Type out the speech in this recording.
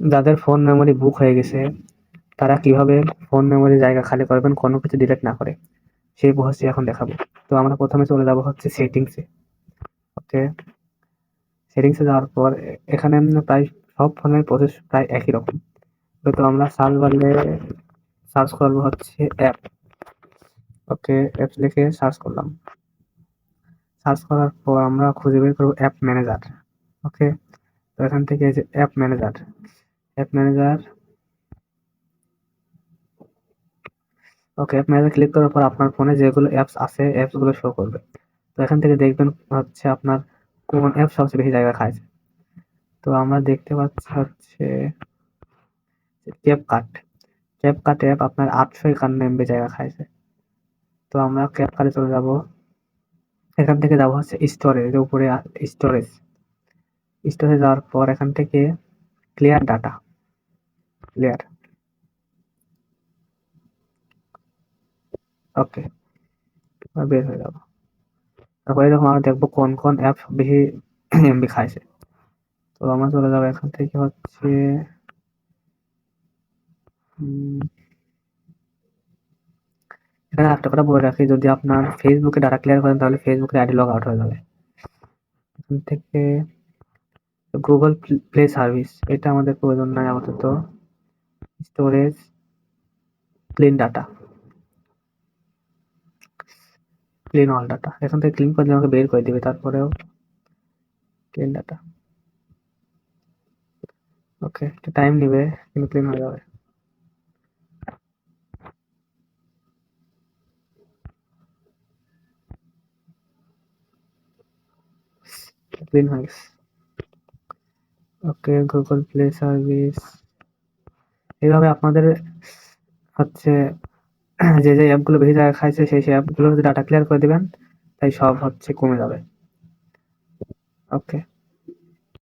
যাদের phone memory বুক হয়ে গেছে, তারা কীভাবে ফোন মেমোরি জায়গা খালি করবেন, কোনো কিছু ডিলিট না করে? সেই প্রসেসটি এখন দেখাবো। তো আমরা প্রথমে চলে যাব হচ্ছে সেটিংসে ওকে সেটিংসে যাওয়ার পর, এখানে প্রায় সব ফোনের প্রসেস প্রায় একই রকম। তো আমরা সার্চ বারে সার্চ করব হচ্ছে অ্যাপ ওকে অ্যাপস লিখে সার্চ করলাম। সার্চ করার পর আমরা খুঁজে বের করব অ্যাপ ম্যানেজার ওকে তো এখান থেকে যে app manager app manager okay app manager click করার পর আপনার ফোনে যেগুলো অ্যাপস আছে অ্যাপসগুলো শো করবে। তো এখান থেকে দেখবেন হচ্ছে আপনার কোন অ্যাপ সবচেয়ে বেশি জায়গা খায় তো আমরা দেখতে পাচ্ছি হচ্ছে CapCut CapCut app আপনার আটশো একান্ন এমবি জায়গা খাইছে। তো আমরা ক্যাপ কাটে চলে যাব। এখান থেকে যাব হচ্ছে স্টোরেজ উপরে স্টোরেজ স্টোরেজ যাওয়ার পর এখান থেকে ক্লিয়ার ডাটা ক্লিয়ার ওকে বের হয়ে যাব। তারপরে যখন আমরা দেখব কোন কোন অ্যাপ বেশি এমবি খাইছে। তো আমরা চলে যাব এখান থেকে হচ্ছে এখানে একটা কথা বলে রাখি, যদি আপনার ফেসবুকে ডাটা ক্লিয়ার করেন তাহলে ফেসবুকের আইডি লগ আউট হয়ে যাবে। এখান থেকে গুগল প্লে সার্ভিস এটা আমাদের প্রয়োজন নাই আপাতত। Storage clean data clean all data এখান থেকে ক্লিন করে দিলে আমাকে বের করে দিবে, তারপরেও ক্লিন ডাটা ওকে একটু টাইম নেবে, কিন্তু ক্লিন হয়ে যাবে। ক্লিন হয়ে গেছে। ওকে গুগল প্লে সার্ভিস এইভাবে আপনাদের হচ্ছে যে যে অ্যাপগুলো বেশি জায়গা খাইছে, সেই সেই অ্যাপগুলো ডাটা ক্লিয়ার করে দিবেন, তাই সব হচ্ছে কমে যাবে। ওকে।